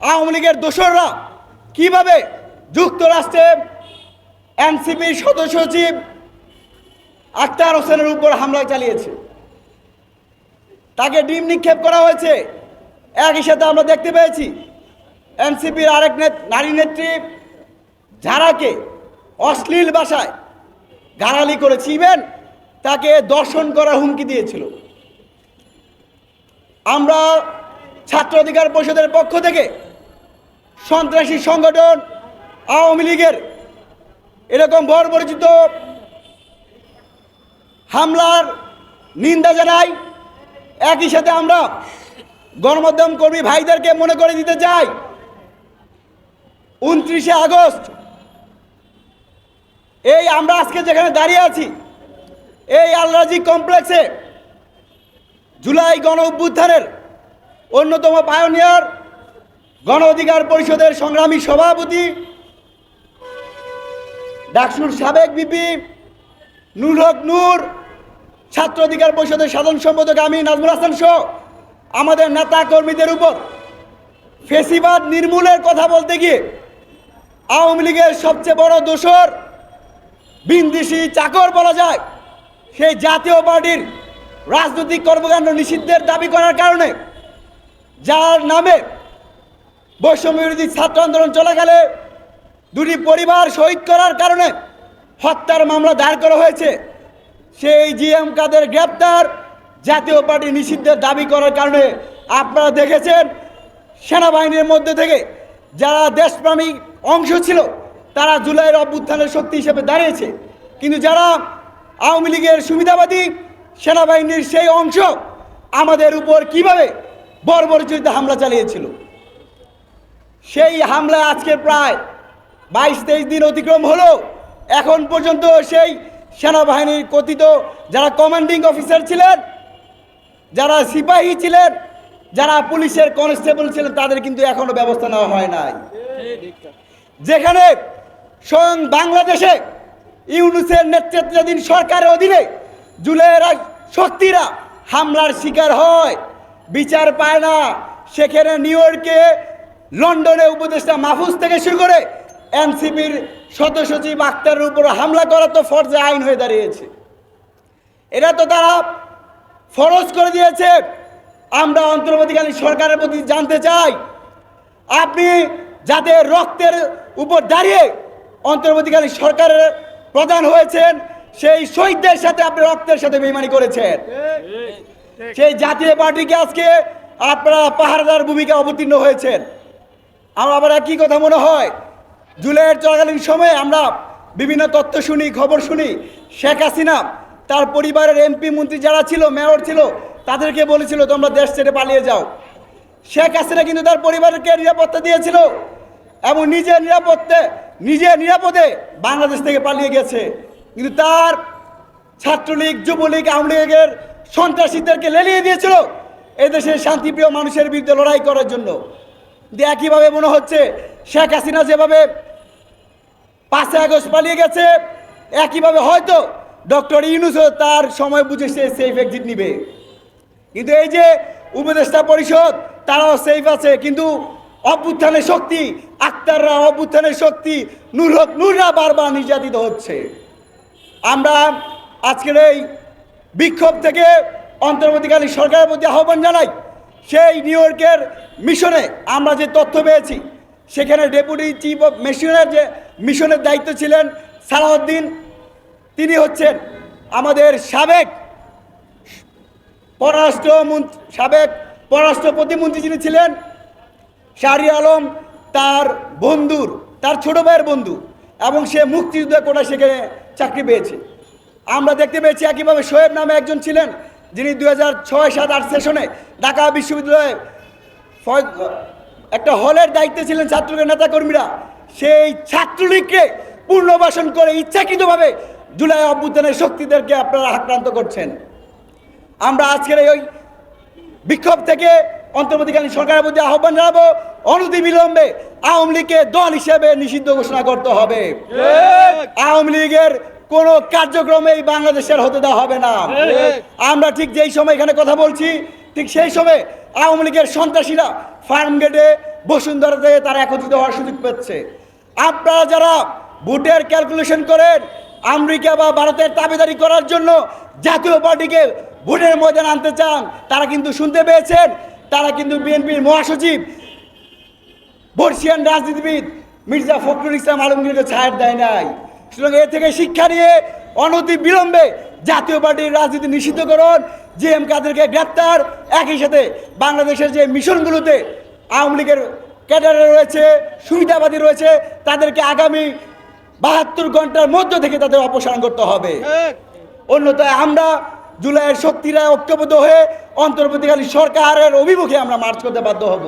আওয়ামী লীগের দোসররা কীভাবে যুক্তরাষ্ট্রে এনসিপির সদস্য সচিব আক্তার হোসেনের উপর হামলা চালিয়েছে? তাকে ডিম নিক্ষেপ করা হয়েছে। একই সাথে আমরা দেখতে পেয়েছি, এনসিপির আরেক নারী নেত্রী যারাকে অশ্লীল ভাষায় গালালি করেছে ইভেন তাকে দর্শন করার হুমকি দিয়েছিল। আমরা ছাত্র অধিকার পরিষদের পক্ষ থেকে সন্ত্রাসী সংগঠন আওয়ামী লীগের এরকম বর্বরচিত হামলার নিন্দা জানাই। একই সাথে আমরা গণমাধ্যম কর্মী ভাইদেরকে মনে করে দিতে চাই, উনত্রিশে আগস্ট, এই আমরা আজকে যেখানে দাঁড়িয়ে আছি, এই আলরাজি কমপ্লেক্সে জুলাই গণ অভ্যুত্থানের অন্যতম পায়োনিয়ার গণ অধিকার পরিষদের সংগ্রামী সভাপতি, ডাকসুর সাবেক বিপি নুর হক নূর, ছাত্র অধিকার পরিষদের সাধারণ সম্পাদক আমি নাজমুল হাসান সহ আমাদের নেতা কর্মীদের উপর ফেসিবাদ নির্মূলের কথা বলতে গিয়ে আওয়ামী লীগের সবচেয়ে বড় দোসর বিন্দিসি চাকর বলা যায়। সেই জাতীয় পার্টির রাজনৈতিক কর্মকাণ্ড নিষিদ্ধের দাবি করার কারণে যার নামে বৈষম্য বিরোধী ছাত্র আন্দোলন চলাকালে দুটি পরিবার শহীদ করার কারণে হত্যার মামলা দায়ের করা হয়েছে। সেই জিএম কাদের গ্রেপ্তার, জাতীয় পার্টি নিষিদ্ধের দাবি করার কারণে আপনারা দেখেছেন, সেনাবাহিনীর মধ্যে থেকে যারা দেশপ্রেমিক অংশ ছিল, তারা জুলাইয়ের অভ্যুত্থানের শক্তি হিসেবে দাঁড়িয়েছে। কিন্তু যারা আওয়ামী লীগের সুবিধাবাদী সেনাবাহিনীর সেই অংশ আমাদের উপর কীভাবে বর্বরচিত হামলা চালিয়েছিল? সেই হামলা আজকে প্রায় বাইশ তেইশ দিন অতিক্রম হলো। এখন পর্যন্ত সেই সেনাবাহিনীর কথিত যারা কমান্ডিং অফিসার ছিলেন, যারা সিপাহী ছিলেন, যারা পুলিশের কনস্টেবল ছিলেন, তাদের কিন্তু এখনও ব্যবস্থা নেওয়া হয় নাই। যেখানে স্বয়ং বাংলাদেশে ইউনুসের নেতৃত্বাধীন সরকারের অধীনে জুলাইয়ের শক্তিরা হামলার শিকার হয়। বিচার পায় না। সেখানে নিউ ইয়র্কে লন্ডনে উপদেষ্টা মাহফুজ থেকে শুরু করে এনসিপির সদস্য সচিব আক্তারের উপর হামলা করা তো ফরজে আইন হয়ে দাঁড়িয়েছে। এটা তো তারা ফরজ করে দিয়েছে। আমরা অন্তর্বর্তীকালীন সরকারের প্রতি জানতে চাই আপনি যাদের রক্তের উপর দাঁড়িয়ে অন্তর্বর্তীকালীন সরকারের প্রধান হয়েছেন সেই শহীদদের সাথে আপনি রক্তের সাথে বেইমানি করেছেন। সেই জাতীয় পার্টিকে আজকে আপনারা পাহারাদার ভূমিকা অবতীর্ণ হয়েছেন। আমার আবার একই কথা মনে হয়। জুলাইয়ের চলাকালীন সময়ে আমরা বিভিন্ন তথ্য শুনি, খবর শুনি। শেখ হাসিনা, তার পরিবারের এমপি, মন্ত্রী যারা ছিল, মেয়র ছিল, তাদেরকে বলেছিল, তোমরা দেশ ছেড়ে পালিয়ে যাও। শেখ হাসিনা কিন্তু তার পরিবারকে নিরাপত্তা দিয়েছিল এবং নিজে নিরাপত্তে নিজে নিরাপদে বাংলাদেশ থেকে পালিয়ে গেছে। কিন্তু তার ছাত্রলীগ, যুবলীগ, আওয়ামী লীগের সন্ত্রাসীদেরকে লেলিয়ে দিয়েছিল এদেশের শান্তিপ্রিয় মানুষের বিরুদ্ধে লড়াই করার জন্য। কিন্তু একইভাবে মনে হচ্ছে? শেখ হাসিনা যেভাবে পাঁচই আগস্ট পালিয়ে গেছে, একইভাবে হয়তো ডক্টর ইউনুসও তার সময় বুঝে সে সেফ এক্সিট নিবে। কিন্তু এই যে উপদেষ্টা পরিষদ, তারাও সেফ আছে, কিন্তু অভ্যুত্থানের শক্তি, আক্তাররা অভ্যুত্থানের শক্তি, নূর হক নূররা বারবার নির্যাতিত হচ্ছে। আমরা আজকের এই বিক্ষোভ থেকে অন্তর্বর্তীকালীন সরকারের প্রতি আহ্বান জানাই সেই নিউ ইয়র্কের মিশনে আমরা যে তথ্য পেয়েছি, সেখানে ডেপুটি চিফ অফ মিশনের যে মিশনের দায়িত্ব ছিলেন সালাউদ্দিন, তিনি হচ্ছেন আমাদের সাবেক পররাষ্ট্রমন্ত্রী, সাবেক পররাষ্ট্র প্রতিমন্ত্রী যিনি ছিলেন শাহরি আলম তার বন্ধুর, তার ছোট ভাইয়ের বন্ধু এবং সে মুক্তিযুদ্ধ কোটা সেখানে চাকরি পেয়েছে। আমরা দেখতে পেয়েছি একইভাবে শোয়েব নামে একজন ছিলেন যিনি দুই হাজার ছয় সাত আট সেশনে ঢাকা বিশ্ববিদ্যালয়ে একটা হলের দায়িত্বে ছিলেন ছাত্রলীগের নেতাকর্মীরা সেই ছাত্রলীগকে পুনর্বাসন করে ইচ্ছাকৃতভাবে জুলাই অভ্যুত্থানের শক্তিদেরকে আপনারা আক্রান্ত করছেন। আমরা আজকের এই ওই বিক্ষোভ থেকে অন্তর্বর্তীকালীন সরকারের প্রতি আহ্বান জানাব অনতি বিলম্বে আওয়ামী লীগকে দল হিসেবে নিষিদ্ধ ঘোষণা করতে হবে। আওয়ামী লীগের কোনো কার্যক্রমেই বাংলাদেশের হতে দেওয়া হবে না। আমরা ঠিক যেই সময় এখানে কথা বলছি, ঠিক সেই সময় আওয়ামী লীগের সন্ত্রাসীরা ফার্ম গেটে বসুন্ধরা থেকে তারা একত্রিত হওয়ার সুযোগ পাচ্ছে আপনারা যারা ভোটের ক্যালকুলেশন করেন, আমেরিকা বা ভারতের দাবিদারি করার জন্য জাতীয় পার্টিকে ভোটের ময়দান আনতে চান, তারা কিন্তু শুনতে পেয়েছেন। তারা কিন্তু বিএনপির মহাসচিব, বর্ষিয়ান রাজনীতিবিদ মির্জা ফখরুল ইসলাম আলমগীরকে ছাড় দেয় নাই। সুতরাং এ থেকে শিক্ষা নিয়ে অনতি বিলম্বে জাতীয় পার্টির রাজনীতি নিষিদ্ধ করুন জি এম কাদেরকে গ্রেপ্তার, একই সাথে বাংলাদেশের যে মিশনগুলোতে আওয়ামী লীগের ক্যাডারে রয়েছে, সুবিধাবাদী রয়েছে, তাদেরকে আগামী বাহাত্তর ঘণ্টার মধ্য থেকে তাদের অপসারণ করতে হবে। অন্যথায় আমরা জুলাইয়ের শক্তিরা ঐক্যবদ্ধ হয়ে অন্তর্বর্তীকালীন সরকারের অভিমুখে আমরা মার্চ করতে বাধ্য হব।